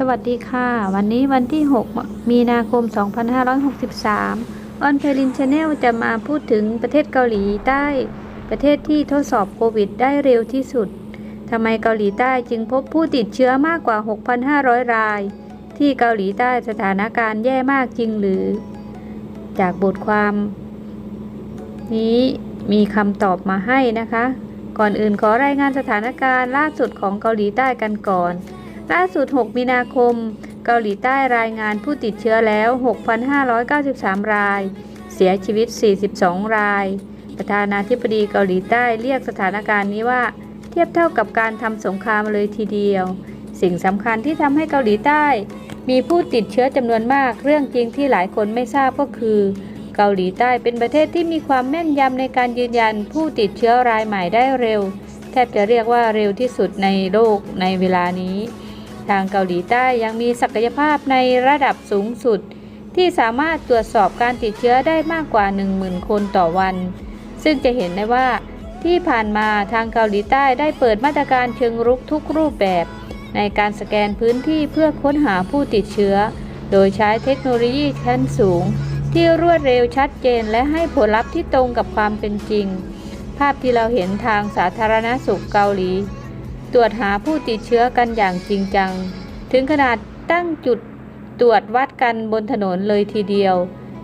สวัสดีค่ะ วันนี้วันที่ 6 มีนาคม 2563 ออนเพลินชาแนลจะมาพูดถึงประเทศเกาหลีใต้ ประเทศที่ทดสอบโควิดได้เร็วที่สุดทำไมเกาหลีใต้จึงพบผู้ติดเชื้อมากกว่า 6,500 ราย ที่เกาหลีใต้สถานการณ์แย่มากจริงหรือ จากบทความ นี้มีคำตอบมาให้นะคะ ก่อนอื่นขอรายงานสถานการณ์ล่าสุดของเกาหลีใต้กันก่อน ล่าสุด 6 มีนาคม เกาหลีใต้รายงานผู้ติดเชื้อแล้ว 6,593 ราย เสียชีวิต 42 ราย ประธานาธิบดีเกาหลีใต้เรียกสถานการณ์นี้ว่า เทียบเท่ากับการทำสงครามเลยทีเดียว สิ่งสำคัญที่ทำให้เกาหลีใต้ มีผู้ติดเชื้อจำนวนมาก เรื่องจริงที่หลายคนไม่ทราบก็คือ เกาหลีใต้เป็นประเทศที่มีความแม่นยำในการยืนยันผู้ติดเชื้อรายใหม่ได้เร็ว แทบจะเรียกว่าเร็วที่สุดในโลกในเวลานี้ ทางเกาหลีใต้ยังมีศักยภาพในระดับสูงสุด ที่สามารถตรวจสอบการติดเชื้อได้มากกว่า 10,000 คนต่อวัน ซึ่งจะเห็นได้ว่าที่ผ่านมาทางเกาหลีใต้ได้เปิดมาตรการเชิงรุกทุกรูปแบบ ในการสแกนพื้นที่เพื่อค้นหาผู้ติดเชื้อ โดยใช้เทคโนโลยีชั้นสูง ที่รวดเร็วชัดเจนและให้ผลลัพธ์ที่ตรงกับความเป็นจริง ภาพที่เราเห็นทางสาธารณสุขเกาหลี ตรวจหาผู้ติดเชื้อกันอย่างจริงจัง ถึงขนาดตั้งจุดตรวจวัดกันบนถนนเลยทีเดียว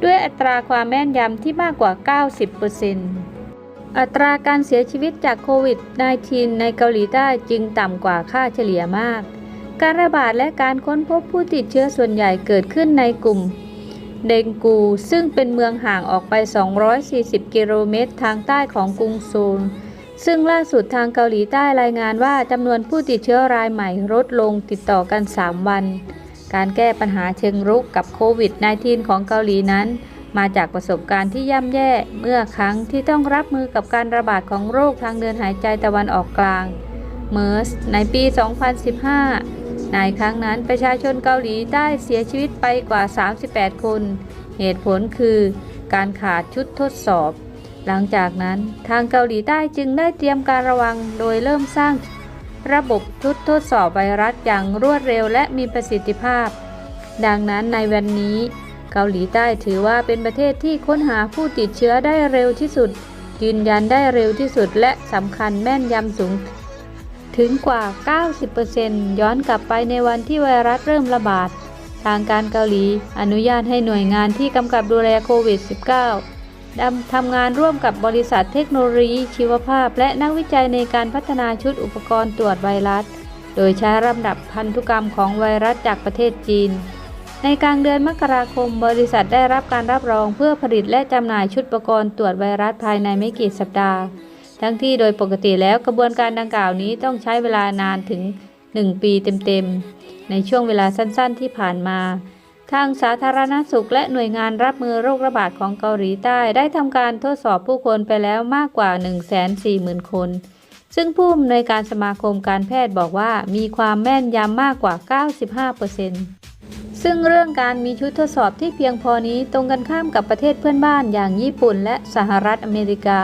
ด้วยอัตราความแม่นยำที่มากกว่า 90%อัตราการเสียชีวิตจากโควิด -19 ในเกาหลีใต้จึงต่ำกว่าค่าเฉลี่ยมาก การระบาดและการค้นพบผู้ติดเชื้อส่วนใหญ่เกิดขึ้นในกลุ่มเดงกูซึ่งเป็นเมืองห่างออกไป 240 กิโลเมตรทางใต้ของกรุงโซล ซึ่งล่าสุดทางเกาหลีใต้รายงานว่าจำนวนผู้ติดเชื้อรายใหม่ลดลงติดต่อกัน 3 วัน การแก้ปัญหาเชิงรุกกับโควิด -19 ของเกาหลีนั้น มาจากประสบการณ์ที่ย่ำแย่เมื่อครั้งที่ต้องรับมือกับการระบาดของโรคทางเดินหายใจตะวันออกกลางเมอร์สในปี 2015 ในครั้งนั้นประชาชนเกาหลีใต้เสียชีวิตไปกว่า 38 คน เหตุผลคือการขาดชุดทดสอบ หลังจากนั้นทางเกาหลีใต้จึงได้เตรียมการระวังโดยเริ่มสร้าง ระบบชุดทดสอบไวรัสอย่างรวดเร็วและมีประสิทธิภาพ ดังนั้นในวันนี้ เกาหลีใต้ถือว่าเป็นประเทศที่ค้นหาผู้ติดเชื้อได้เร็วที่สุด ยืนยันได้เร็วที่สุดและสำคัญแม่นยำสูง ถึงกว่า 90%ย้อนกลับไปในวันที่ไวรัสเริ่มระบาด ทางการเกาหลีอนุญาตให้หน่วยงานที่กำกับดูแลโควิด -19 ทำงานร่วมกับบริษัทเทคโนโลยีชีวภาพ และนักวิจัยในการพัฒนาชุดอุปกรณ์ตรวจไวรัส โดยใช้ลำดับพันธุกรรมของไวรัสจากประเทศจีน ในกลางเดือนมกราคม บริษัทได้รับการรับรองเพื่อผลิตและจำหน่ายชุดอุปกรณ์ตรวจไวรัสภายในไม่กี่สัปดาห์ ทั้งที่โดยปกติแล้วกระบวนการดังกล่าวนี้ต้องใช้เวลานานถึง 1 ปีเต็มๆในช่วงเวลาสั้น ๆ ที่ผ่านมา ทางสาธารณสุขและหน่วยงานรับมือโรคระบาดของเกาหลีใต้ ได้ทำการทดสอบผู้คนไปแล้วมากกว่า 140,000 คน ซึ่งผู้อำนวยการสมาคมการแพทย์บอกว่ามีความแม่นยำมากกว่า 95%ซึ่งเรื่องการมีชุดทดสอบที่เพียงพอนี้ตรงกันข้ามกับประเทศเพื่อนบ้านอย่างญี่ปุ่นและสหรัฐอเมริกา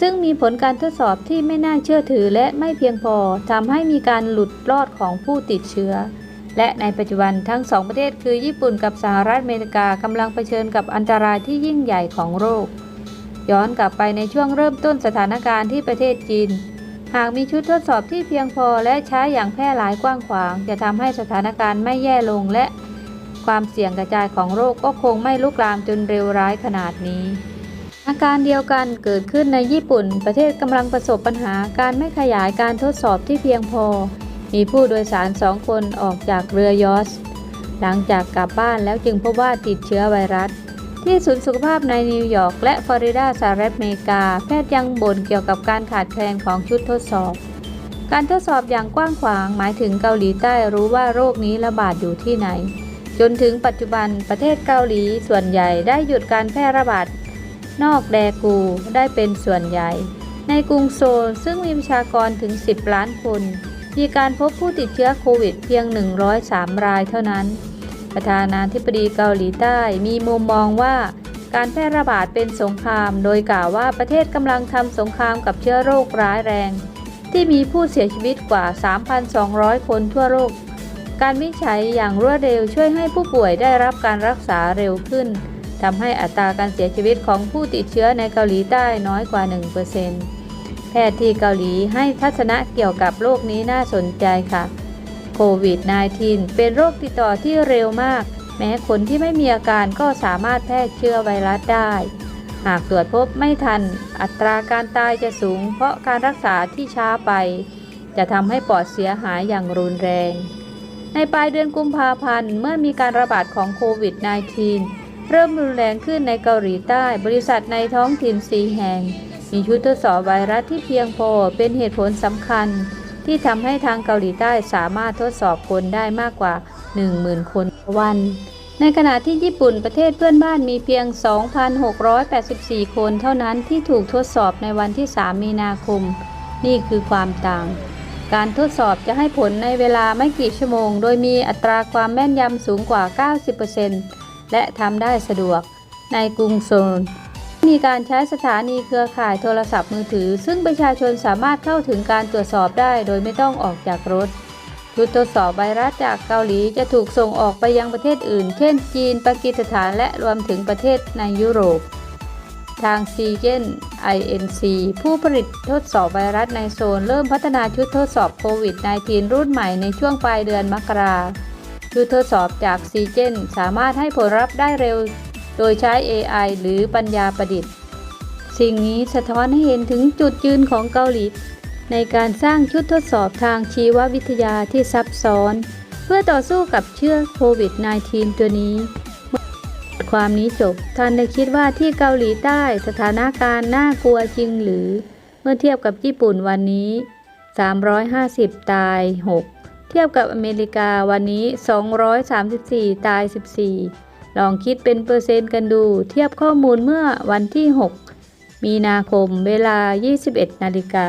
ซึ่งมีผลการทดสอบที่ไม่น่าเชื่อถือและไม่เพียงพอทำให้มีการหลุดรอดของผู้ติดเชื้อ และในปัจจุบันทั้งสองประเทศคือญี่ปุ่นกับสหรัฐอเมริกากำลังเผชิญกับอันตรายที่ยิ่งใหญ่ของโรค ย้อนกลับไปในช่วงเริ่มต้นสถานการณ์ที่ประเทศจีน หากมีชุดทดสอบที่เพียงพอและใช้อย่างแพร่หลายกว้างขวาง จะทำให้สถานการณ์ไม่แย่ลงและความเสี่ยงกระจายของโรคก็คงไม่ลุกลามจนเร็วร้ายขนาดนี้ อาการเดียวกันเกิดขึ้นในญี่ปุ่น ประเทศกำลังประสบปัญหาการไม่ขยายการทดสอบที่เพียงพอ มีผู้โดยสารสองคนออกจากเรือยอชต์หลังจากกลับบ้านแล้วจึงพบว่าติดเชื้อไวรัส ที่ศูนย์สุขภาพในนิวยอร์กและฟลอริดาสหรัฐอเมริกา แพทย์ยังบ่นเกี่ยวกับการขาดแคลนของชุดทดสอบ การทดสอบอย่างกว้างขวางหมายถึงเกาหลีใต้รู้ว่าโรคนี้ระบาดอยู่ที่ไหน จนถึงปัจจุบันประเทศเกาหลีส่วนใหญ่ได้หยุดการแพร่ระบาดนอกแดกูได้เป็นส่วนใหญ่ ในกรุงโซลซึ่งมีประชากรถึง 10 ล้านคน มีการพบผู้ติดเชื้อโควิดเพียง 103 รายเท่านั้น ประธานาธิบดีเกาหลีใต้มีมุมมองว่าการแพร่ระบาดเป็นสงคราม โดยกล่าวว่าประเทศกำลังทำสงครามกับเชื้อโรคร้ายแรง ที่มีผู้เสียชีวิตกว่า 3,200 คนทั่วโลก การวิจัยอย่างรวดเร็วช่วยให้ผู้ป่วยได้รับการรักษาเร็วขึ้นทำให้อัตราการเสียชีวิตของผู้ติดเชื้อในเกาหลีใต้น้อยกว่า 1% แพทย์ที่เกาหลีให้ทัศนะเกี่ยวกับโรคนี้น่าสนใจค่ะ โควิด -19 เป็นโรคติดต่อที่เร็วมาก แม้คนที่ไม่มีอาการก็สามารถแพร่เชื้อไวรัสได้ หากตรวจพบไม่ทัน อัตราการตายจะสูง เพราะการรักษาที่ช้าไป จะทำให้ปอดเสียหายอย่างรุนแรง ในปลายเดือนกุมภาพันธ์เมื่อมีการระบาดของโควิด -19 เริ่มรุนแรงขึ้นในเกาหลีใต้ บริษัทในท้องถิ่นสีแห่ง มีชุดทดสอบไวรัสที่เพียงพอเป็นเหตุผลสำคัญ ที่ทำให้ทางเกาหลีใต้สามารถทดสอบคนได้มากกว่า 10,000 คนต่อวัน ในขณะที่ญี่ปุ่นประเทศเพื่อนบ้านมีเพียง 2,684 คนเท่านั้นที่ถูกทดสอบในวันที่ 3 มีนาคม นี่คือความต่าง การทดสอบจะให้ผลในเวลาไม่กี่ชั่วโมง โดยมีอัตราความแม่นยำสูงกว่า 90%และทำได้สะดวกในกรุงโซล มีการใช้สถานีเครือข่ายโทรศัพท์มือถือ ซึ่งประชาชนสามารถเข้าถึงการตรวจสอบได้โดยไม่ต้องออกจากรถชุดทดสอบไวรัสจากเกาหลีจะถูกส่งออกไปยังประเทศอื่น เช่น จีนปากีสถานและรวมถึงประเทศในยุโรป ทางซีเจน INC ผู้ผลิตทดสอบไวรัสในโซนเริ่มพัฒนาชุดทดสอบโควิด -19 รุ่นใหม่ในช่วงปลายเดือนมกราชุดทดสอบจากซีเจนสามารถให้ผลลัพธ์ได้เร็ว โดยใช้ AI หรือปัญญาประดิษฐ์ สิ่งนี้สะท้อนให้เห็นถึงจุดยืนของเกาหลี ในการสร้างชุดทดสอบทางชีววิทยาที่ซับซ้อน เพื่อต่อสู้กับเชื้อโควิด -19 ตัวนี้ ความนี้จบ ท่านได้คิดว่าที่เกาหลีใต้สถานการณ์น่ากลัวจริงหรือ เมื่อเทียบกับญี่ปุ่นวันนี้ 350 ตาย 6 เทียบกับอเมริกาวันนี้ 234 ตาย 14 ลองคิดเป็นเปอร์เซ็นต์กันดู เทียบข้อมูลเมื่อวันที่ 6 มีนาคมเวลา 21 นาฬิกา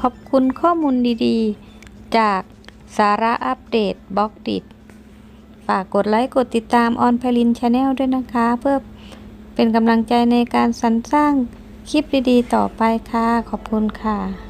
ขอบคุณข้อมูลดีๆ จากสาระอัปเดตบล็อกดิฝากกดไลค์ กดติดตามออนพลินชาแนลด้วยนะคะ เพื่อเป็นกำลังใจในการสรรสร้างคลิปดีๆ ต่อไปค่ะ ขอบคุณค่ะ